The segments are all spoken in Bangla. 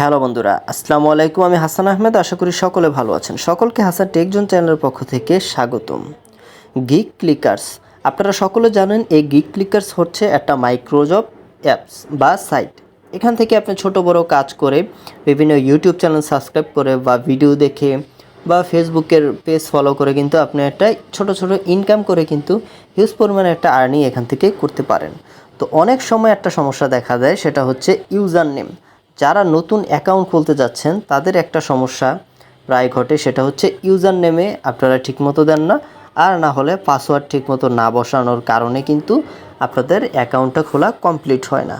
হ্যালো বন্ধুরা, আসসালামু আলাইকুম। আমি হাসান আহমেদ, আশা করি সকলে ভালো আছেন। সকলকে হাসান টেকজন চ্যানেলের পক্ষ থেকে স্বাগতম। গিক ক্লিকার্স আপনারা সকলে জানেন এই গিক ক্লিকার্স হচ্ছে একটা মাইক্রোজব অ্যাপস বা সাইট এখান থেকে আপনি ছোট, বড় কাজ করে বিভিন্ন ইউটিউব চ্যানেল সাবস্ক্রাইব করে বা ভিডিও দেখে বা ফেসবুকের পেজ ফলো করে কিন্তু আপনি একটা ছোট ছোট ইনকাম করে কিন্তু হিউজ পরিমাণে একটা আর্নিং এখান থেকে করতে পারেন। তো অনেক সময় একটা সমস্যা দেখা দেয়, সেটা হচ্ছে ইউজার নেম যারা নতুন অ্যাকাউন্ট খুলতে যাচ্ছেন, তাদের একটা সমস্যা প্রায় ঘটে, সেটা হচ্ছে ইউজার নেমে আপনারা ঠিকমতো দেন না, আর না হলে পাসওয়ার্ড ঠিকমতো না বসানোর কারণে কিন্তু আপনাদের অ্যাকাউন্টটা খোলা কমপ্লিট হয় না।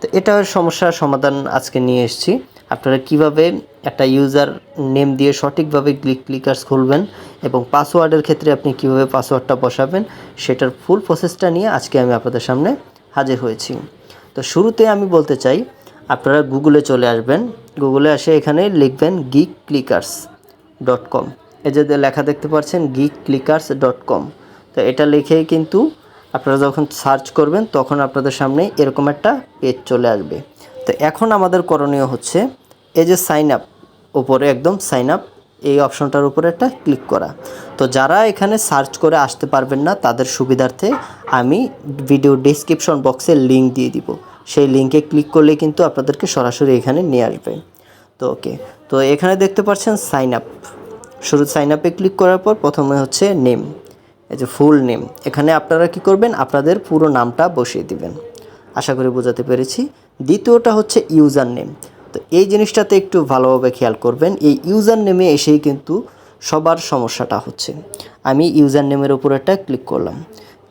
তো এটার সমস্যার সমাধান আজকে নিয়ে এসেছি। আপনারা কীভাবে একটা ইউজার নেম দিয়ে সঠিকভাবে ক্লিক ক্লিকার্স খুলবেন এবং পাসওয়ার্ডের ক্ষেত্রে আপনি কীভাবে পাসওয়ার্ডটা বসাবেন, সেটার ফুল প্রসেসটা নিয়ে আজকে আমি আপনাদের সামনে হাজির হয়েছি। তো শুরুতে আমি বলতে চাই আপনারা গুগলে চলে আসবেন। গুগলে এসে এখানে লিখবেন গিক ক্লিকার্স ডট কম এই যে লেখা দেখতে পাচ্ছেন গিক ক্লিকার্স ডট কম তো এটা লিখেই কিন্তু আপনারা যখন সার্চ করবেন, তখন আপনাদের সামনে এরকম একটা পেজ চলে আসবে। তো এখন আমাদের করণীয় হচ্ছে এই যে সাইন আপ উপরে, একদম সাইন আপ এই অপশনটার উপরে একটা ক্লিক করা। তো যারা এখানে সার্চ করে আসতে পারবেন না, তাদের সুবিধার্থে আমি ভিডিও ডিসক্রিপশন বক্সে লিঙ্ক দিয়ে দিব। সেই লিঙ্কে ক্লিক করলে কিন্তু আপনাদেরকে সরাসরি এখানে নিয়ে আসবে। তো ওকে তো এখানে দেখতে পাচ্ছেন সাইন আপ শুরু সাইন আপে ক্লিক করার পর প্রথমে হচ্ছে নেম এই যে ফুল নেম এখানে আপনারা কি করবেন? আপনাদের পুরো নামটা বসিয়ে দিবেন। আশা করি বোঝাতে পেরেছি। দ্বিতীয়টা হচ্ছে ইউজার নেম তো এই জিনিসটাতে একটু ভালোভাবে খেয়াল করবেন, এই ইউজার নেমে এসেই কিন্তু সবার সমস্যাটা হচ্ছে। আমি ইউজার নেমের উপর একটা ক্লিক করলাম।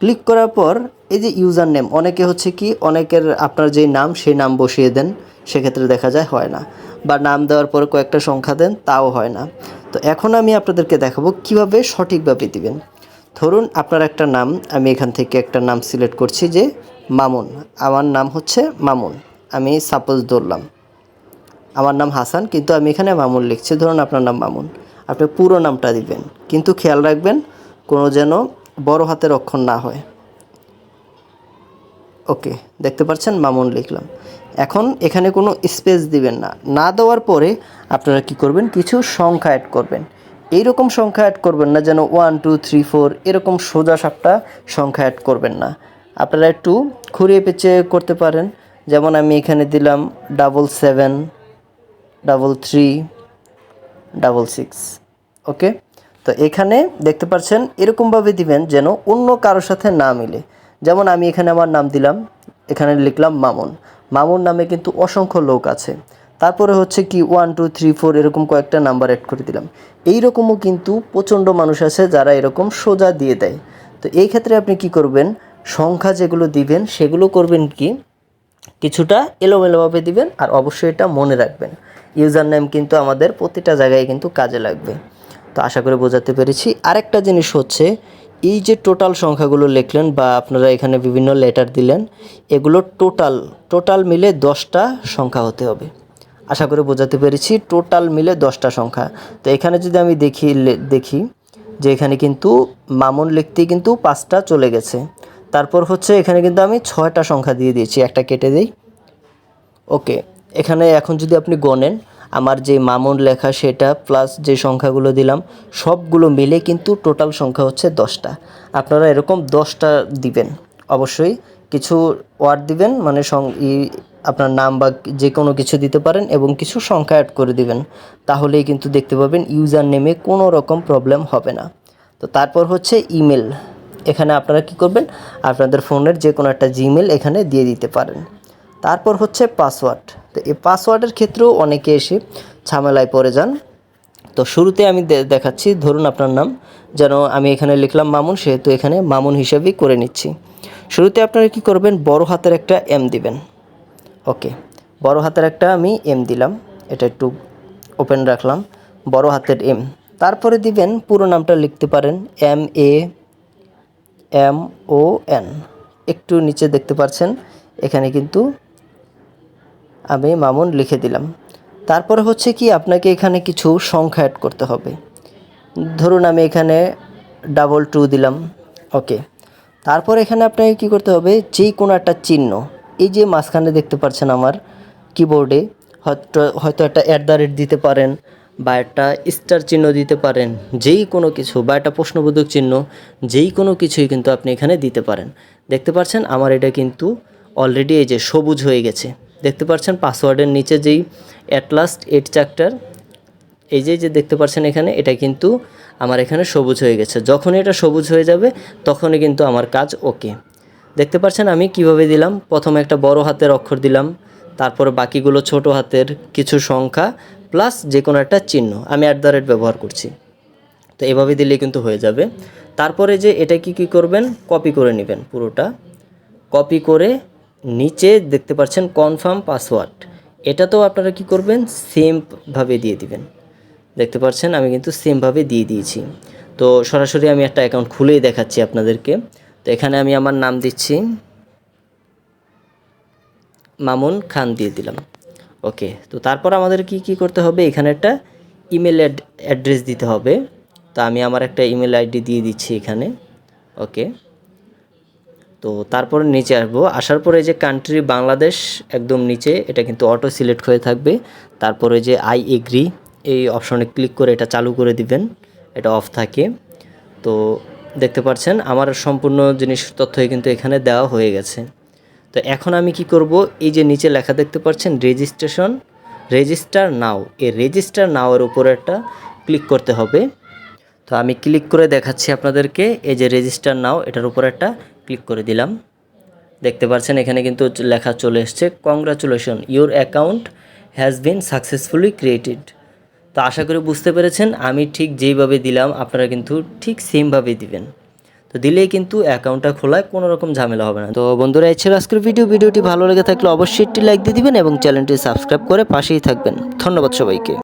ক্লিক করার পর এই যে ইউজার নেম অনেকে হচ্ছে কি, অনেকের আপনার যে নাম, সেই নাম বসিয়ে দেন, সেক্ষেত্রে দেখা যায় হয় না। বা নাম দেওয়ার পর কয়েকটা সংখ্যা দেন, তাও হয় না। তো এখন আমি আপনাদেরকে দেখাবো কীভাবে সঠিকভাবে দিবেন। ধরুন আপনার একটা নাম, আমি এখান থেকে একটা নাম সিলেক্ট করছি যে মামুন। আমার নাম হচ্ছে মামুন। আমি সাপোজ ধরলাম। আমার নাম হাসান, কিন্তু আমি এখানে মামুন লিখছি। ধরুন আপনার নাম মামুন। আপনি পুরো নামটা দিবেন। কিন্তু খেয়াল রাখবেন, কোনো যেন বড় হাতের অক্ষর না হয়। ওকে, দেখতে পাচ্ছেন? মামুন লিখলাম। এখন এখানে কোনো স্পেস দিবেন না। না দেওয়ার পরে আপনারা কি করবেন? কিছু সংখ্যা অ্যাড করবেন। এইরকম সংখ্যা অ্যাড করবেন না যেন ওয়ান টু থ্রি ফোর এরকম সোজা সাপটা সংখ্যা অ্যাড করবেন না। আপনারা একটু ঘুরিয়ে পেঁচে করতে পারেন। যেমন আমি এখানে দিলাম double seven double three double six okay তো এখানে দেখতে পাচ্ছেন এরকমভাবে দিবেন যেন অন্য কারোর সাথে না মিলে। যেমন আমি এখানে আমার নাম দিলাম, এখানে লিখলাম মামুন। মামুন নামে কিন্তু অসংখ্য লোক আছে। তারপরে হচ্ছে কি ওয়ান টু থ্রি ফোর এরকম কয়েকটা নাম্বার অ্যাড করে দিলাম। এই রকমও কিন্তু প্রচণ্ড মানুষ আছে যারা এরকম সোজা দিয়ে দেয়। তো এই ক্ষেত্রে আপনি কি করবেন? সংখ্যা যেগুলো দিবেন, সেগুলো করবেন কি? কিছুটা এলোমেলোভাবে দিবেন আর অবশ্যই এটা মনে রাখবেন। ইউজার নেম কিন্তু আমাদের প্রতিটা জায়গায় কিন্তু কাজে লাগবে। তো আশা করে বোঝাতে পেরেছি। আরেকটা জিনিস হচ্ছে, এই যে টোটাল সংখ্যাগুলো লিখলেন বা আপনারা এখানে বিভিন্ন লেটার দিলেন, এগুলো টোটাল টোটাল মিলে দশটা সংখ্যা হতে হবে। আশা করে বোঝাতে পেরেছি, টোটাল মিলে দশটা সংখ্যা। তো এখানে যদি আমি দেখি দেখি যে এখানে কিন্তু মামুন লিখতেই কিন্তু পাঁচটা চলে গেছে। তারপর হচ্ছে এখানে কিন্তু আমি ছয়টা সংখ্যা দিয়ে দিয়েছি, একটা কেটে দিই। ওকে, এখানে এখন যদি আপনি গণেন আমার যে মামুন লেখা সেটা প্লাস যে সংখ্যাগুলো দিলাম, সবগুলো মিলে কিন্তু টোটাল সংখ্যা হচ্ছে দশটা। আপনারা এরকম দশটা দিবেন। অবশ্যই কিছু ওয়ার্ড দিবেন মানে আপনার নাম বা যে কোনো কিছু দিতে পারেন এবং কিছু সংখ্যা অ্যাড করে দিবেন। তাহলেই কিন্তু দেখতে পাবেন ইউজার নেমে কোনো রকম প্রবলেম হবে না। তো তারপর হচ্ছে ইমেল এখানে আপনারা কি করবেন? আপনাদের ফোনের যে কোনো একটা জিমেল এখানে দিয়ে দিতে পারেন। তারপর হচ্ছে পাসওয়ার্ড। তো এই পাসওয়ার্ডের ক্ষেত্রেও অনেকে এসে ঝামেলায় পড়ে যান। তো শুরুতে আমি দেখাচ্ছি, ধরুন আপনার নাম, যেন আমি এখানে লিখলাম মামুন, সেহেতু এখানে মামুন হিসেবেই করে নিচ্ছি। শুরুতে আপনারা কি করবেন? বড় হাতের একটা এম দিবেন। ওকে, বড় হাতের একটা আমি এম দিলাম। এটা একটু ওপেন রাখলাম। বড় হাতের এম তারপরে দিবেন, পুরো নামটা লিখতে পারেন। M A M O N একটু নিচে দেখতে পাচ্ছেন এখানে কিন্তু আমি মামুন লিখে দিলাম। তারপরে হচ্ছে কি, আপনাকে এখানে কিছু সংখ্যা অ্যাড করতে হবে। ধরুন আমি এখানে ডাবল টু দিলাম ওকে তারপর এখানে আপনাকে কি করতে হবে যে কোনো একটা চিহ্ন, এই যে মাঝখানে দেখতে পাচ্ছেন আমার কিবোর্ডে হয়তো হয়তো একটা অ্যাট দ্য রেট দিতে পারেন, বা একটা স্টার চিহ্ন দিতে পারেন যেই কোনো কিছু, বা একটা প্রশ্নবোধক চিহ্ন যেই কোনো কিছুই কিন্তু আপনি এখানে দিতে পারেন। দেখতে পাচ্ছেন, আমার এটা কিন্তু অলরেডি এই যে সবুজ হয়ে গেছে। দেখতে পাচ্ছেন পাসওয়ার্ডের নিচে যেই অ্যাট লাস্ট এইট চ্যাপ্টার এই যে যে দেখতে পাচ্ছেন এখানে, এটা কিন্তু আমার এখানে সবুজ হয়ে গেছে। যখন এটা সবুজ হয়ে যাবে, তখনই কিন্তু আমার কাজ ওকে দেখতে পাচ্ছেন আমি কীভাবে দিলাম? প্রথমে একটা বড় হাতের অক্ষর দিলাম, তারপরে বাকিগুলো ছোট হাতের কিছু সংখ্যা প্লাস যে কোনো একটা চিহ্ন। আমি অ্যাট দ্য রেট ব্যবহার করছি। তো এভাবে দিলে কিন্তু হয়ে যাবে। তারপরে যে, এটা কি কি করবেন? কপি করে নেবেন পুরোটা। কপি করে নিচে দেখতে পাচ্ছেন কনফার্ম পাসওয়ার্ড এটা তো আপনারা কি করবেন? সেমভাবে দিয়ে দিবেন। দেখতে পাচ্ছেন আমি কিন্তু সেমভাবে দিয়ে দিয়েছি। তো সরাসরি আমি একটা অ্যাকাউন্ট খুলেই দেখাচ্ছি আপনাদেরকে। তো এখানে আমি আমার নাম দিচ্ছি। মামুন খান দিয়ে দিলাম। ওকে, তো তারপর আমাদের কি কি করতে হবে? এখানে একটা ইমেল অ্যাড্রেস দিতে হবে। তো আমি আমার একটা ইমেল আইডি দিয়ে দিচ্ছি এখানে। ওকে। তো তারপরে নিচে আসব। আসার পরে যে কান্ট্রি বাংলাদেশ, একদম নিচে, এটা কিন্তু অটো সিলেক্ট হয়ে থাকবে। তারপরে যে আই এগ্রি এই অপশনে ক্লিক করে এটা চালু করে দিবেন। এটা অফ থাকে। তো দেখতে পাচ্ছেন, আমার সম্পূর্ণ জিনিস তথ্যই কিন্তু এখানে দেওয়া হয়ে গেছে। তো এখন আমি কি করব? এই যে নিচে লেখা দেখতে পাচ্ছেন রেজিস্ট্রেশন রেজিস্টার নাও এই রেজিস্টার নাওয়ের উপরে একটা ক্লিক করতে হবে। তো আমি ক্লিক করে দেখাচ্ছি আপনাদেরকে, এই যে রেজিস্টার নাও এটার উপর একটা ক্লিক করে দিলাম। দেখতে পাচ্ছেন এখানে কিন্তু লেখা চলে এসছে congratulation your account has been successfully created তো আশা করি বুঝতে পেরেছেন, আমি ঠিক যেইভাবে দিলাম, আপনারা কিন্তু ঠিক সেমভাবে দিবেন। তো দিলেই কিন্তু অ্যাকাউন্টটা খোলায় কোনো রকম ঝামেলা হবে না। তো বন্ধুরা, এই ছিল আজকের ভিডিও। ভিডিওটি ভালো লেগে থাকলে অবশ্যই একটি লাইক দিয়ে দিবেন এবং চ্যানেলটি সাবস্ক্রাইব করে পাশেই থাকবেন। ধন্যবাদ সবাইকে।